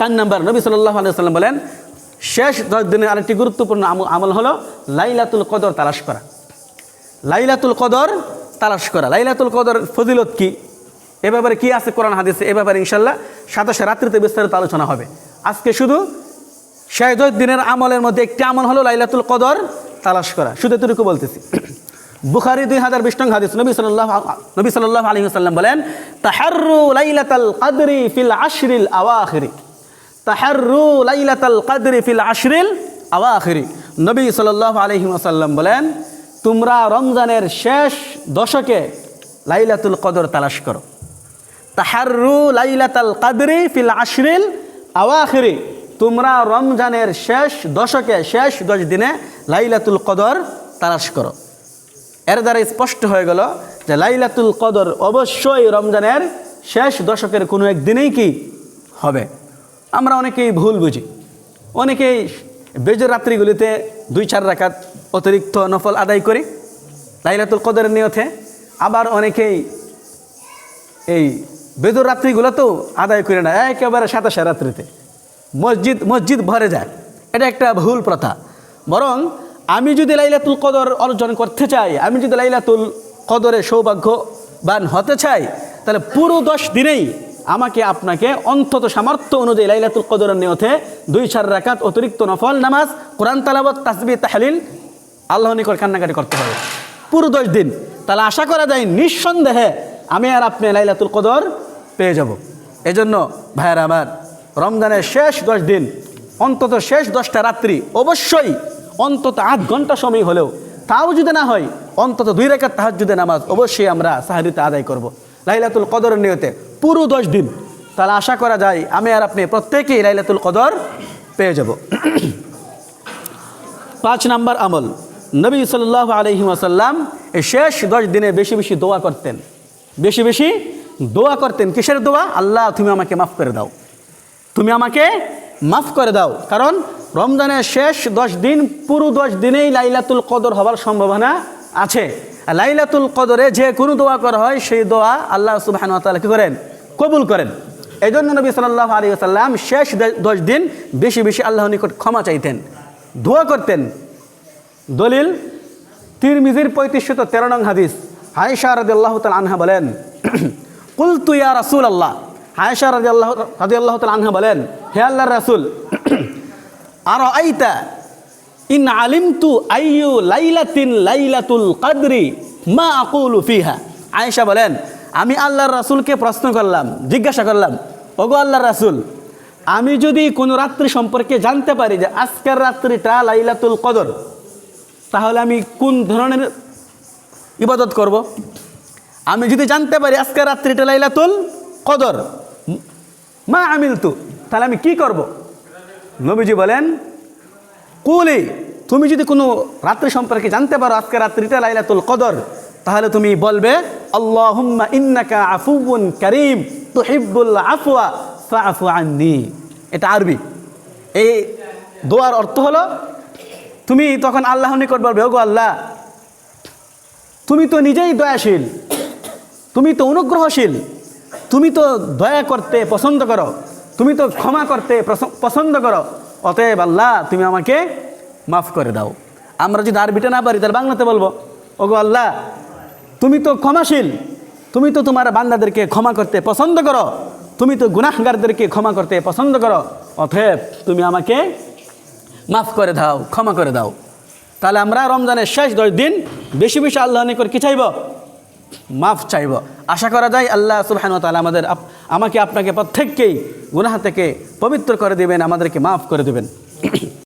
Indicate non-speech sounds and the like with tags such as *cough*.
চার নম্বর নবী সাল্লাহ আলিয়াল্লাম বলেন, শেষ দশ দিনের আরেকটি গুরুত্বপূর্ণ আমল হলো লাইলাতুল কদর তালাশ করা। লাইলাতুল কদর তালাশ করা। লাইলাতুল কদর ফজিলত কি? এ ব্যাপারে কি আছে কোরআন, হাদিসে? এ ব্যাপারে ইনশাল্লাহ সাতাশে রাত্রিতে বিস্তারিত আলোচনা হবে। আজকে শুধু শেষ দশ দিনের আমলের মধ্যে একটি আমল হলো লাইলাতুল কদর তালাশ করা। শুধু এতটুকু বলতেছি। বুখারি দুই হাজার নং হাদিস, নবী সাল্লাহ নবী সাল্লাহ বলেন তাহারু লাইলাতাল কাদরি ফিল আশরিল আওয়াখিরি। তাহারু লাইলাতাল কাদরি ফিল আশরিল আওয়াখিরি। নবী সাল্লাহ আলহি আসাল্লাম বলেন, তোমরা রমজানের শেষ দশকে লাইলাতুল কদর তালাশ করো। তাহারু লাইলাতাল কাদরি ফিল আশরিল আওয়াখিরি। তোমরা রমজানের শেষ দশকে, শেষ দশ দিনে লাইলাতুল কদর তালাশ করো। এর দ্বারা স্পষ্ট হয়ে গেল যে লাইলাতুল কদর অবশ্যই রমজানের শেষ দশকের কোনো একদিনেই কি হবে? আমরা অনেকেই ভুল বুঝি। অনেকেই বেজর রাত্রিগুলিতে দুই চার রাখাত অতিরিক্ত নফল আদায় করি, লাইলাতুল কদরের নিয়তে। আবার অনেকেই এই বেদর রাত্রিগুলোতেও আদায় করে না, একেবারে সাতাশে রাত্রিতে। মসজিদ মসজিদ ভরে যায়, এটা একটা ভুল প্রথা। বরং আমি যদি লাইলাতুল কদর অর্জন করতে চাই, আমি যদি লাইলাতুল কদরে সৌভাগ্যবান হতে চাই, তাহলে পুরো দশ দিনেই আমাকে আপনাকে অন্তত সামর্থ্য অনুযায়ী লাইলাতুল কদরের নিয়তে দুই, চার রাকাত অতিরিক্ত নফল নামাজ, কোরআন তালাবত তাসবি তাহলিল আল্লাহ নিকট কান্নাকাটি করতে হবে। পুরো দশ দিন। তাহলে আশা করা যায় নিঃসন্দেহে আমি আর আপনি লাইলাতুল কদর পেয়ে যাব। এজন্য ভাইয়ের আমার, রমজানের শেষ দশ দিন, অন্তত শেষ দশটা রাত্রি অবশ্যই অন্তত আধ ঘণ্টা সময় হলেও তাও যদি না হয়, অন্তত দুই রেখার তাহাজুদে নামাজ অবশ্যই আমরা সাহারিতে আদায় করব। লাইলাতুল কদরের নিয়তে পুরো দশ দিন। তাহলে আশা করা যায় আমি আর আপনি প্রত্যেকেই লাইলাতুল কদর পেয়ে যাব। পাঁচ নাম্বার আমল। নবী সাল্লাহ আলহি আসাল্লাম এই শেষ দশ দিনে বেশি বেশি দোয়া করতেন। বেশি বেশি দোয়া করতেন। কিসের দোয়া? আল্লাহ, তুমি আমাকে মাফ করে দাও। তুমি আমাকে মাফ করে দাও। কারণ রমজানের শেষ দশ দিন, পুরো দশ দিনেই লাইলাতুল কদর হওয়ার সম্ভাবনা আছে। লাইলাতুল কদরে যে কোনো দোয়া করা হয়, সেই দোয়া আল্লাহ সুবাহান তালা কী করেন? কবুল করেন। এই জন্য নবী সাল্লাহ আলী আসাল্লাম শেষ দশ দিন বেশি বেশি আল্লাহ নিকট ক্ষমা চাইতেন। দোয়া করতেন। দলিল, তিরমিজির পঁয়ত্রিশশত তেরো নং হাদিস। হায়সা রাজি আল্লাহ তাল আনহা বলেন *clears throat* কুল তুইয়া রাসুল আল্লাহ হায়সা রাজি আল্লাহ রাজি আল্লাহ তাল আনহা বলেন, হে আল্লাহ রাসুল *clears throat* আর আইতা ইন আলিমতু আইয়ু লাইলাতিন লাইলাতুল কাদরি মা আকুলু ফিহা? আয়েশা বলেন আমি আল্লাহর রাসুলকে প্রশ্ন করলাম, জিজ্ঞাসা করলাম, ওগো আল্লাহর রাসুল, আমি যদি কোনো রাত্রি সম্পর্কে জানতে পারি যে আজকের রাত্রিটা লাইলাতুল কদর, তাহলে আমি কোন ধরনের ইবাদত করব? আমি যদি জানতে পারি আজকের রাত্রিটা লাইলাতুল কদর, মা আমিল তু তাহলে আমি কি করব? নবীজি বলেন, কুলি, তুমি যদি কোনো রাত্রি সম্পর্কে জানতে পারো আজকে রাত্রিটা লাইলাতুল কদর, তাহলে তুমি বলবে করিম এটা আরবি। এই দোয়ার অর্থ হলো, তুমি তখন আল্লাহ নিকট বলবে, ওগো আল্লাহ, তুমি তো নিজেই দয়াশীল, তুমি তো অনুগ্রহশীল, তুমি তো দয়া করতে পছন্দ করো, তুমি তো ক্ষমা করতে পছন্দ করো, অতএব আল্লাহ, তুমি আমাকে মাফ করে দাও। আমরা যদি আরবিটা না পারি, তাহলে বাংলাতে বলব, ওগো আল্লাহ তুমি তো ক্ষমাশীল। তুমি তো তোমার বান্দাদেরকে ক্ষমা করতে পছন্দ করো। তুমি তো গুনাহগারদেরকে ক্ষমা করতে পছন্দ করো। অতএব তুমি আমাকে মাফ করে দাও, ক্ষমা করে দাও। তাহলে আমরা রমজানের শেষ দশ দিন বেশি বেশি আল্লাহ নিকর কি চাইব? মাফ চাইব। আশা করা যায় আল্লাহ সুবহান তাআলা আমাদের আমাকে আপনাকে প্রত্যেককেই গুনাহ থেকে পবিত্র করে দেবেন, আমাদেরকে মাফ করে দেবেন।